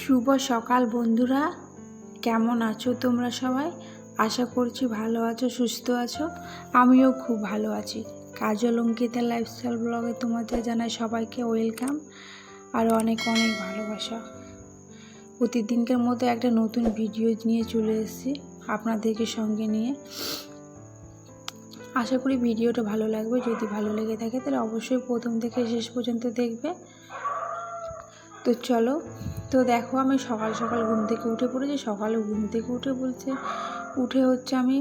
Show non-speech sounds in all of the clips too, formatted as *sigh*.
শুভ সকাল বন্ধুরা। কেমন আছো তোমরা সবাই? আশা করছি ভালো আছো, সুস্থ আছো। আমিও খুব ভালো আছি। কাজল অঙ্কিতা লাইফস্টাইল ব্লগে তোমাদের জানাই সবাইকে ওয়েলকাম আর অনেক অনেক ভালোবাসা। প্রতিদিনকার মতো একটা নতুন ভিডিও নিয়ে চলে এসেছি আপনাদেরকে সঙ্গে নিয়ে। আশা করি ভিডিওটা ভালো লাগবে। যদি ভালো লেগে থাকে তাহলে অবশ্যই প্রথম থেকে শেষ পর্যন্ত দেখবে। তো চলো, তো দেখো আমি সকাল সকাল ঘুম থেকে উঠে পড়েছি, সকালে ঘুম থেকে উঠে বলছে, উঠে হচ্ছে আমি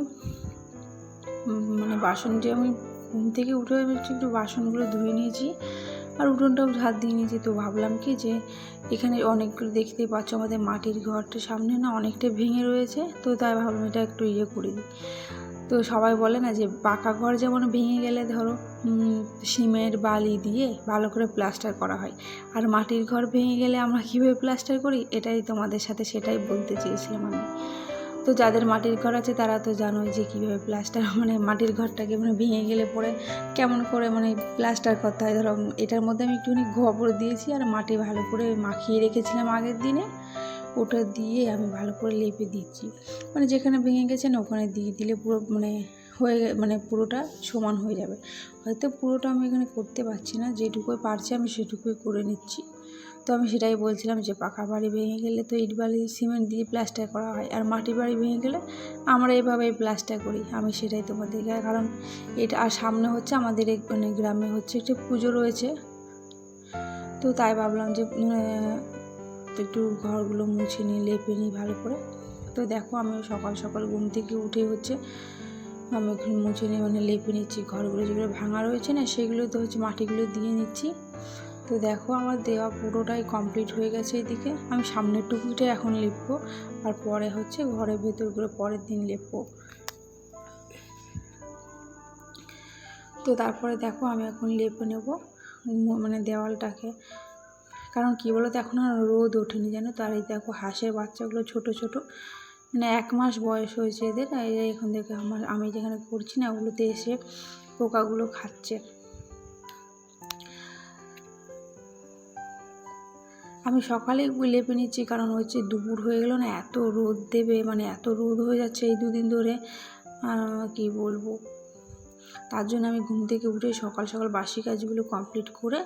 মানে বাসন যে আমি ঘুম থেকে উঠে হচ্ছে একটু বাসনগুলো ধুয়ে নিয়েছি, আর উঠোনটাও ঝাঁট দিয়ে নিয়েছি। তো ভাবলাম কি যে এখানে অনেকগুলো দেখতেই পাচ্ছ আমাদের মাটির ঘরটা সামনে না অনেকটা ভেঙে রয়েছে, তো তাই ভাবলাম এটা একটু ইয়ে করে দিই। তো সবাই বলে না যে পাকা ঘর যেমন ভেঙে গেলে ধরো সিমেন্ট, বালি দিয়ে ভালো করে প্লাস্টার করা হয়। আর মাটির ঘর ভেঙে গেলে আমরা কীভাবে প্লাস্টার করি? এটাই তোমাদের সাথে সেটাই বলতে চেয়েছিলাম আমি। তো যাদের মাটির ঘর আছে তারা তো জানোই যে কীভাবে প্লাস্টার মানে মাটির ঘরটাকে মানে ভেঙে গেলে পরে কেমন করে মানে প্লাস্টার করতে হয়। ধরো, এটার মধ্যে আমি একটুখানি গোবর দিয়েছি আর মাটি ভালো করে মাখিয়ে রেখেছিলাম আগের দিনে। ওটা দিয়ে আমি ভালো করে লেপে দিচ্ছি। মানে যেখানে ভেঙে গেছে না, ওখানে দিয়ে দিলে পুরো মানে হয়ে মানে পুরোটা সমান হয়ে যাবে। হয়তো পুরোটা আমি এখানে করতে পারছি না, যেটুকুই পারছি আমি সেটুকুই করে নিচ্ছি। তো আমি সেটাই বলছিলাম যে পাকা বাড়ি ভেঙে গেলে তো ইট বালি, সিমেন্ট দিয়ে প্লাস্টার করা হয়, আর মাটি বাড়ি ভেঙে গেলে আমরা এইভাবেই প্লাস্টার করি, আমি সেটাই তোমাদেরকে কারণ এটা, আর সামনে হচ্ছে আমাদের মানে গ্রামে হচ্ছে একটা পুজো রয়েছে। তো তাই ভাবলাম যে উম, একটু ঘরগুলো মুছে নিই লেপে নিই ভালো করে। তো দেখো আমি সকাল সকাল ঘুম থেকে উঠে হচ্ছে আমি ওখানে মুছে নিয়ে মানে লেপে নিচ্ছি। ঘরগুলো যেগুলো ভাঙা রয়েছে না সেগুলো তো হচ্ছে মাটিগুলো দিয়ে নিচ্ছি। তো দেখো আমার দেওয়া পুরোটাই কমপ্লিট হয়ে গেছে এদিকে। আমি সামনের টুকুটা এখন লিখব আর পরে হচ্ছে ঘরের ভেতরগুলো পরের দিন লিখব তো তারপরে দেখো আমি এখন লেপে নেব মানে দেওয়ালটাকে। কারণ কী বলো তো এখন আর রোদ ওঠেনি, জানো? তো আর এই দেখো হাঁসের বাচ্চাগুলো ছোট ছোট। মানে এক মাস বয়স হয়েছে এদের এরা এখন দেখে আমার, আমি যেখানে করছি না, ওগুলোতে এসে পোকাগুলো খাচ্ছে। আমি সকালে লেপে নিচ্ছি, কারণ হচ্ছে দুপুর হয়ে গেলো না, এত রোদ দেবে মানে এত রোদ হয়ে যাচ্ছে এই দুদিন ধরে। কি বলব? তার জন্য আমি ঘুম থেকে উঠে সকাল সকাল বাসি কাজগুলো কমপ্লিট করে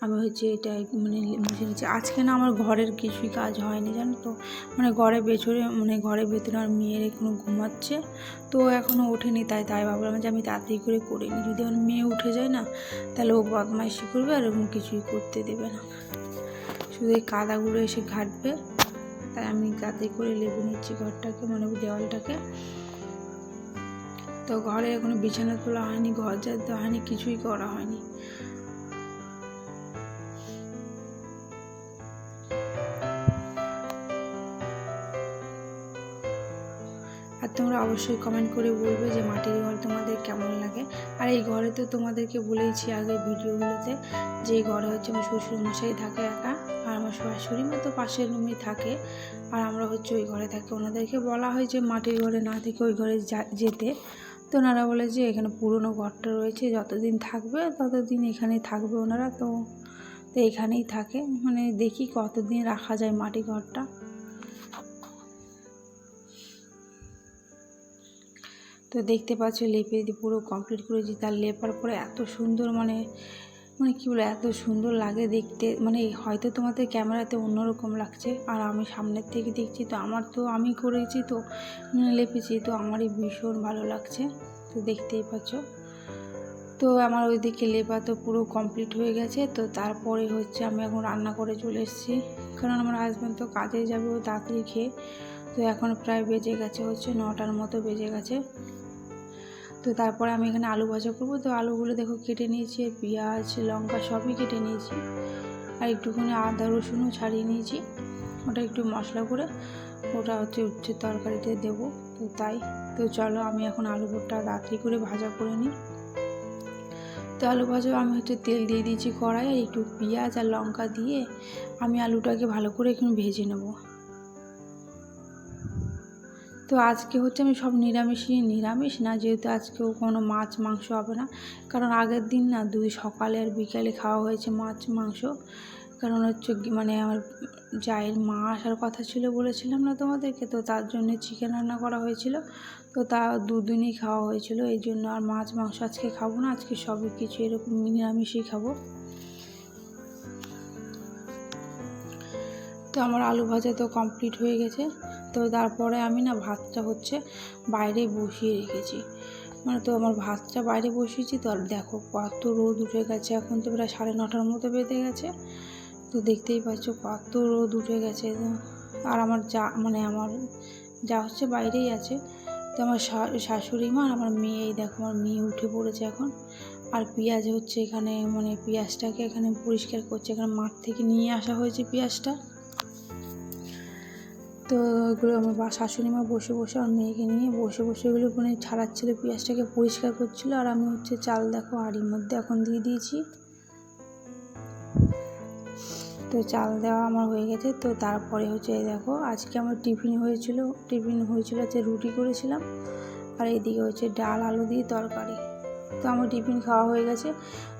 আমি হচ্ছে এটা মানে মুছে নিচ্ছি। আজকে না আমার ঘরের কিছুই কাজ হয়নি, জানো তো? মানে ঘরে ভেতরে মানে ঘরের ভেতরে আমার মেয়ের এখনও ঘুমাচ্ছে। তো এখনও ওঠেনি, তাই তাই ভাবলাম যে আমি তাড়াতাড়ি করে করে নিই। যদি আমার মেয়ে উঠে যায় না, তাহলে ও বদমাইশি করবে আর এরকম কিছুই করতে দেবে না। শুধু এই কাদাগুলো এসে ঘাটবে। তাই আমি তাড়াতাড়ি করে লেবু নিচ্ছি ঘরটাকে মানে দেওয়ালটাকে। তো ঘরে এখনও বিছানা তোলা হয়নি, ঘর যাতে হয়নি, কিছুই করা হয়নি। আর তোমরা অবশ্যই কমেন্ট করে বলবে যে মাটির ঘর তোমাদের কেমন লাগে। আর এই ঘরে তো তোমাদেরকে বলেইছি আগে ভিডিওগুলোতে যে এই ঘরে হচ্ছে আমার শ্বশুর মশাই থাকে একা, আর আমার শাশুড়ি মা তো পাশের রুমে থাকে, আর আমরা হচ্ছে ওই ঘরে থাকি। ওনাদেরকে বলা হয় যে মাটির ঘরে না থেকে ওই ঘরে যেতে। তো ওনারা বলে যে এখানে পুরনো ঘরটা রয়েছে, যতদিন থাকবে ততদিন এখানেই থাকবে ওনারা। তো তো এখানেই থাকে। মানে দেখি কতদিন রাখা যায় মাটি ঘরটা। তো দেখতে পাচ্ছ লেপে পুরো কমপ্লিট করেছি। তার লেপার পরে এত সুন্দর মানে মানে কী বলে, এত সুন্দর লাগে দেখতে। মানে হয়তো তোমাদের ক্যামেরাতে অন্যরকম লাগছে, আর আমি সামনের থেকে দেখছি তো আমার তো, আমি করেছি তো মানে লেপেছি তো, আমারই ভীষণ ভালো লাগছে। তো দেখতেই পাচ্ছ। তো আমার ওইদিকে লেপা তো পুরো কমপ্লিট হয়ে গেছে, তো তারপরে হচ্ছে আমি এখন রান্না করে চলে এসেছি। কারণ আমার হাজব্যান্ড তো কাজে যাবে ও তাড়াতাড়ি খেয়ে, তো এখন প্রায় বেজে গেছে, হচ্ছে নটার মতো বেজে গেছে। তো তারপরে আমি এখানে আলু ভাজা করব। তো আলুগুলো দেখো কেটে নিয়েছি পেঁয়াজ, লঙ্কা সবই কেটে নিয়েছি। আর একটুখানি আদা, রসুনও ছাড়িয়ে নিয়েছি। ওটা একটু মশলা করে ওটা হচ্ছে উচ্ছে তরকারিতে দেবো। তো তাই, তো চলো আমি এখন আলু ভুট্টা রাত্রি করে ভাজা করে নিই। তো আলু ভাজা আমি হচ্ছে তেল দিয়ে দিয়েছি কড়াই, আর একটু পেঁয়াজ আর লঙ্কা দিয়ে আমি আলুটাকে ভালো করে এখন ভেজে নেব। তো আজকে হচ্ছে আমি সব নিরামিষই, নিরামিষ না যেহেতু আজকেও কোনো মাছ, মাংস হবে না। কারণ আগের দিন না দুই সকালে আর বিকালে খাওয়া হয়েছে মাছ, মাংস। কারণ হচ্ছে মানে আমার জায়ের মা আসার কথা ছিল বলেছিলাম না তোমাদেরকে, তো তার জন্য চিকেন রান্না করা হয়েছিল। তো তা দুদিনই খাওয়া হয়েছিল, এই জন্য আর মাছ, মাংস আজকে খাব না, আজকে সবই কিছু এরকম নিরামিষই খাব। তো আমার আলু ভাজা তো কমপ্লিট হয়ে গেছে। তো তারপরে আমি না ভাতটা হচ্ছে বাইরে বসিয়ে রেখেছি। মানে তো আমার ভাতটা বাইরে বসিয়েছি তো আর দেখো কত রোদ উঠে গেছে, এখন তো প্রায় সাড়ে নটার মতো বেঁধে গেছে। তো দেখতেই পাচ্ছ কত রোদ উঠে গেছে। আর আমার যা মানে আমার যা হচ্ছে বাইরেই আছে। তো আমার শাশুড়ি মা আমার মেয়ে, এই দেখো আমার মেয়ে উঠে পড়েছে এখন। আর পেঁয়াজ হচ্ছে এখানে মানে পেঁয়াজটাকে এখানে পরিষ্কার করছে। এখানে মাঠ থেকে নিয়ে আসা হয়েছে পেঁয়াজটা। তো ওগুলো আমার বা, শাশুড়ি মা বসে বসে আমার মেয়েকে নিয়ে বসে বসে ওগুলো মানে ছাড়াচ্ছিল, পেঁয়াজটাকে পরিষ্কার করছিল আর আমি হচ্ছে চাল দেখো হাঁড়ির মধ্যে এখন দিয়ে দিয়েছি। তো চাল দেওয়া আমার হয়ে গেছে, তো তারপরে হচ্ছে এই দেখো আজকে আমার টিফিন হয়েছিল টিফিন হয়েছিল যে রুটি করেছিলাম আর এইদিকে হচ্ছে ডাল, আলু দিয়ে তরকারি। তো আমার টিফিন খাওয়া হয়ে গেছে,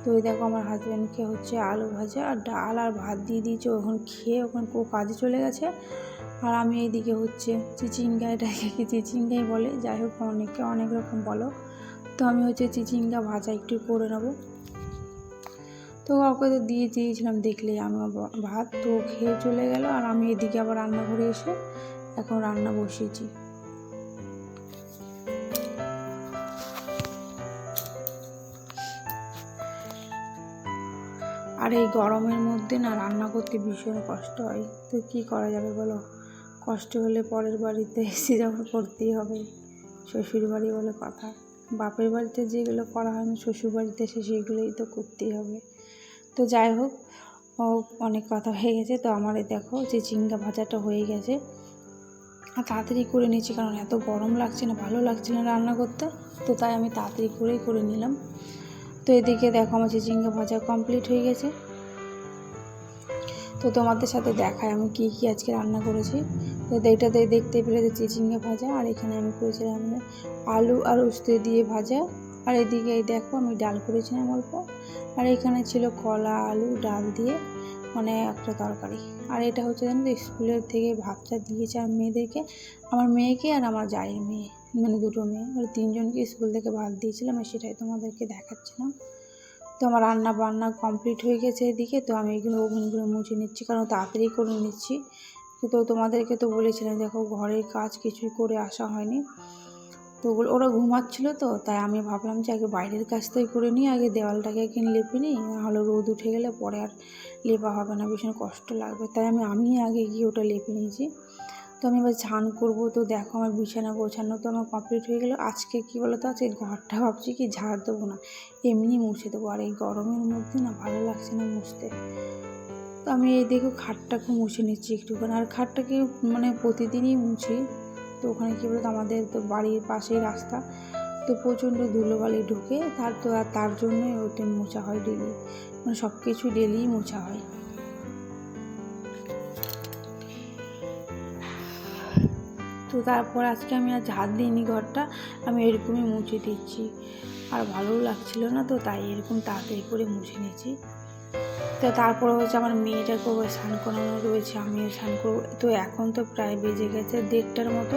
তো ওই দেখো আমার হাজব্যান্ডকে হচ্ছে আলু ভাজা আর ডাল আর ভাত দিয়ে দিয়েছে ওখানে খেয়ে ওখানে কাজে চলে গেছে। আর আমি এইদিকে হচ্ছে চিচিঙ্গা এটাকে কি চিচিঙ্গাই বলে, যাই হোক অনেকে অনেক রকম বলো। তো আমি হচ্ছে চিচিঙ্গা ভাজা একটু করে নেব। তো কাউকে তো দিয়ে দিয়েছিলাম দেখলে আমার বা- ভাত তো খেয়ে চলে গেল আর আমি এদিকে আবার রান্নাঘরে এসে এখন রান্না বসিয়েছি। আর এই গরমের মধ্যে না রান্না করতে ভীষণ কষ্ট হয়। তো কি করা যাবে বলো? কষ্ট হলে পরের বাড়িতে *laughs* এসে যখন করতেই হবে। শ্বশুর বাড়ি বলে কথা। বাপের বাড়িতে যেগুলো করা হয় না শ্বশুর বাড়িতে এসে সেগুলোই তো করতেই হবে। তো যাই হোক অনেক কথা হয়ে গেছে। তো আমার এই দেখো যে চিংড়া ভাজাটা হয়ে গেছে। আর তাড়াতাড়ি করে নিয়েছি কারণ এত গরম লাগছে না, ভালো লাগছে না রান্না করতে। তো তাই আমি তাড়াতাড়ি করেই করে নিলাম। তো এদিকে দেখো আমার চিচিঙ্গা ভাজা কমপ্লিট হয়ে গেছে। তো তোমাদের সাথে দেখায় আমি কী কী আজকে রান্না করেছি। তো এইটাতে দেখতে পেলে যে চিচিঙ্গা ভাজা, আর এখানে আমি করেছিলাম আলু আর উস্তে দিয়ে ভাজা। আর এদিকে এই দেখো আমি ডাল করেছিলাম অল্প। আর এখানে ছিল কলা, আলু, ডাল দিয়ে মানে একটা তরকারি। আর এটা হচ্ছে জানো স্কুলের থেকে ভাতটা দিয়েছে আর মেয়েদেরকে, আমার মেয়েকে আর আমার জায়ের মেয়ে মানে দুটো মেয়ে। মানে তিনজনকে স্কুল থেকে ভাত দিয়েছিলাম আর সেটাই তোমাদেরকে দেখাচ্ছিলাম। তো আমার রান্না বান্না কমপ্লিট হয়ে গেছে এদিকে, তো আমি এগুলো ওভেনগুলো মুছে নিচ্ছি, কারণ তাড়াতাড়ি করে নিচ্ছি। তো তোমাদেরকে তো বলেছিলাম, দেখো ঘরের কাজ কিছুই করে আসা হয়নি। তো ওরা ঘুমাচ্ছিলো তো, তাই আমি ভাবলাম যে আগে বাইরের কাজটাই করে নিই, আগে দেওয়ালটাকে কিনে লেপে নিই নাহলে রোদ উঠে গেলে পরে আর লেপা হবে না, ভীষণ কষ্ট লাগবে। তাই আমি আমি আগে গিয়ে ওটা লেপে নিয়েছি। তো আমি এবার স্নান করব। তো দেখো আমার বিছানা গোছানো তো আমার কমপ্লিট হয়ে গেলো। আজকে কী বলো তো আজকে ঘরটা ভাবছি কি ঝাড় দেবো না, এমনি মুছে দেবো। আর এই গরমের মধ্যে না ভালো লাগছে না মুছতে। তো আমি এই দেখো খাটটাকে মুছে নিচ্ছি একটুখানি। আর খাটটাকে মানে প্রতিদিনই মুছি। তো ওখানে কী বলতো, আমাদের তো বাড়ির পাশেই রাস্তা। তো প্রচণ্ড ধুলোবালি ঢুকে। তার তো আর তার জন্যই ওটা মোছা হয় ডেলি মানে সব কিছু ডেলিই মোছা হয়। তো তারপর আজকে আমি আর ঝাড় দিইনি ঘরটা, আমি এরকমই মুছে দিচ্ছি। আর ভালোও লাগছিল না তো, তাই এরকম তাড়াতাড়ি করে মুছে নিয়েছি। তো তারপরে হচ্ছে আমার মেয়েটাকে স্নান করানো রয়েছে, আমিও স্নান করব। তো এখন তো প্রায় বেজে গেছে দেড়টার মতো।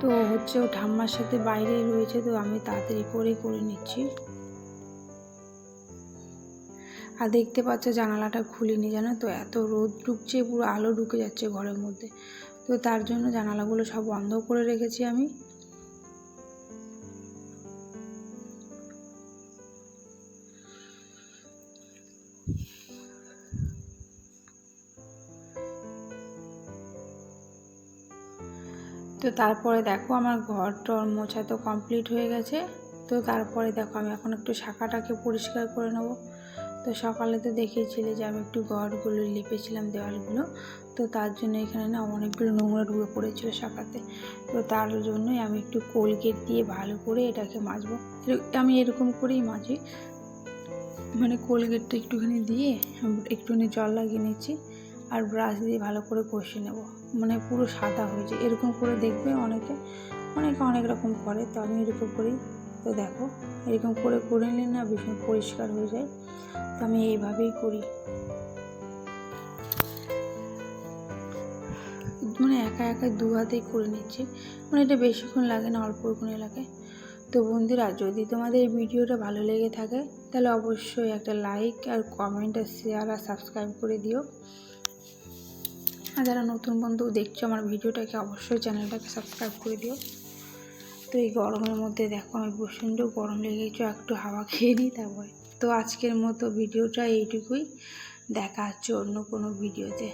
তো হচ্ছে ও ঠাম্মার সাথে বাইরেই রয়েছে, তো আমি তাড়াতাড়ি করে করে নিচ্ছি। আর দেখতে পাচ্ছ জানালাটা খুলিনি জানো তো? এত রোদ ঢুকছে, পুরো আলো ঢুকে যাচ্ছে ঘরের মধ্যে। তো তার জন্য জানালাগুলো সব বন্ধ করে রেখেছি আমি। তো তারপরে দেখো আমার ঘর টর মোছা তো কমপ্লিট হয়ে গেছে। তো তারপরে দেখো আমি এখন একটু শাখাটাকে পরিষ্কার করে নেব। তো সকালে তো দেখিয়েছিলে যে আমি একটু ঘরগুলো লিপেছিলাম দেওয়ালগুলো। তো তার জন্য এখানে না অনেকগুলো নোংরা ঢুকে পড়েছিল শাখাতে তো তার জন্যই আমি একটু কোলগেট দিয়ে ভালো করে এটাকে মাজবো। আমি এরকম করেই মাজি। মানে কোলগেটটা একটুখানি দিয়ে একটুখানি জল লাগিয়ে নিচ্ছি আর ব্রাশ দিয়ে ভালো করে কষে নেব। মানে পুরো সাদা হয়ে যায়। এরকম করে দেখবে অনেকে। অনেকে অনেক রকম করে, তো আমি এরকম করি। তো দেখো, এরকম করে করে নিলে না ভীষণ পরিষ্কার হয়ে যায়। আমি এইভাবেই করি। মানে একা একা দু হাতেই করে নিচ্ছি। মানে এটা বেশিক্ষণ লাগে না, অল্প করে লাগে তো বন্ধুরা, যদি তোমাদের এই ভিডিওটা ভালো লেগে থাকে, তাহলে অবশ্যই একটা লাইক আর কমেন্ট আর শেয়ার আর সাবস্ক্রাইব করে দিও। আর যারা নতুন বন্ধু দেখছ আমার ভিডিওটাকে, অবশ্যই চ্যানেলটাকে সাবস্ক্রাইব করে দিও। তো এই গরমের মধ্যে দেখো, আমি প্রচণ্ড গরম লেগেছে, একটু হাওয়া খেয়ে নিই, তারপরে তো আজকের মতো ভিডিওটা এইটুকুই। দেখা হচ্ছে অন্য কোনো ভিডিওতে।